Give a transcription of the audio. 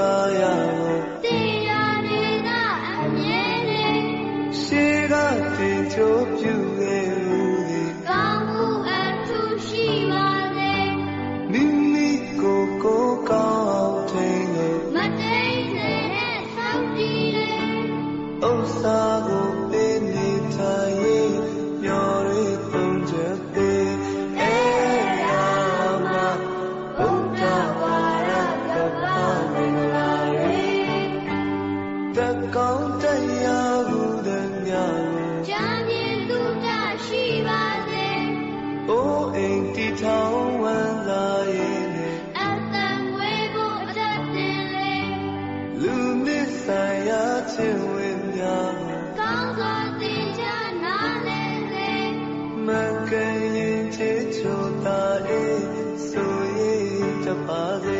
ကာယတေယာနေသာအမြဲတည်းရှေးကတင်ချိုးပြုခဲ့မှုတွေကောင်းမှုအထူးရှိပါစေမိမိကိုယ်ကိုယ်ကောင်းအောင်ထိန်လို့မတိတ်နဲ့ဆောက်တည်လေဥစ္စာ တကောင်းတရားဟုသမျှကြာမြင်သူတရှိပါစေအိုးအိမ်တီထောင်ဝမ်းသာရဲ့အတန်ဝေးဖို့အသက်တင်လေလူနစ်ဆိုင်ရာခြင်းဝင်များကောင်းစွာသင်ကြားနားလည်စေမကရင်ချေချိုတာအေးဆိုရင်တပါစေ